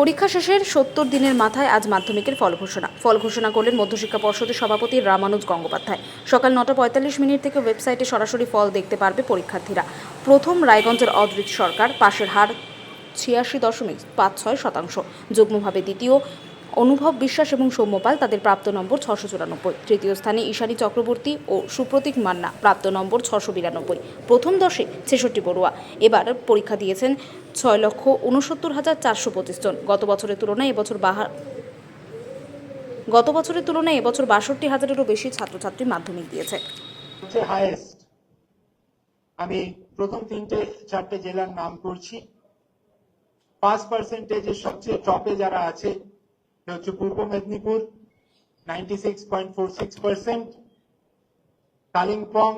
পরীক্ষা শেষের সত্তর দিনের মাথায় আজ মাধ্যমিকের ফল ঘোষণা। ফল ঘোষণা করলেন মধ্যশিক্ষা পর্ষদের সভাপতি রামানুজ গঙ্গোপাধ্যায়। সকাল নটা পঁয়তাল্লিশ মিনিট থেকে ওয়েবসাইটে সরাসরি ফল দেখতে পারবে পরীক্ষার্থীরা। প্রথম রায়গঞ্জের অদ্রিত সরকার, পাশের হার ছিয়াশি দশমিক পাঁচ ছয় শতাংশ। যুগ্মভাবে দ্বিতীয় অনুভব বিশ্বাস এবং সৌম্যপাল তাদের প্রাপ্ত নম্বর ছশো চুরানব্বই। তৃতীয় স্থানে ঈশানী চক্রবর্তী ও সুপ্রতীক মান্না প্রাপ্ত নম্বর ছশো বিরানব্বই। প্রথম দশে ছেষট্টি বড়ুয়া। এবার পরীক্ষা দিয়েছেন ছয় লক্ষ উনসত্তর হাজার চারশো পঁচিশ জন। গত বছরের তুলনায় এবছর বাহা গত বছরের তুলনায় এবছর বাষট্টি হাজারেরও বেশি ছাত্রছাত্রী মাধ্যমিক দিয়েছে। আমি প্রথম তিনটে, চারটে জেলার নাম করছি। পাঁচ পার্সেন্টেজের সবচেয়ে টপে যারা আছে হচ্ছে পূর্ব Medinipur ninety six point four six percent Kalimpong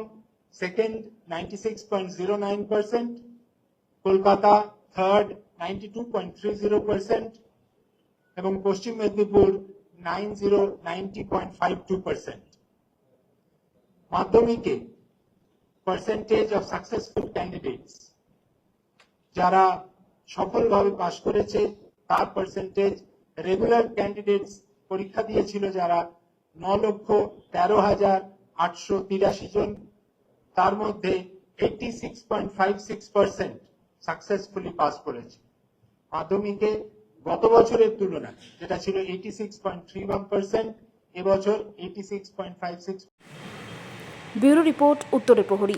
second ninety six point zero nine percent Kolkata third ninety two point এবং পশ্চিম Medinipur nine zero point five two percent মাধ্যমিকে পার্সেন্টেজ অফ সাকসেসফুল ক্যান্ডিডেটস যারা সফলভাবে পাশ করেছে, তার percentage regular candidates পরীক্ষা দিয়েছিল যারা ন লক্ষ তেরো হাজার আটশো তিরাশি জন। তার মধ্যে eighty six point five six percent successfully pass করেছে। মাধ্যমিকে গত বছরের তুলনায় যেটা ছিল eighty six point three one percent এবছর eighty six point five six bureau report উত্তরের প্রহরী।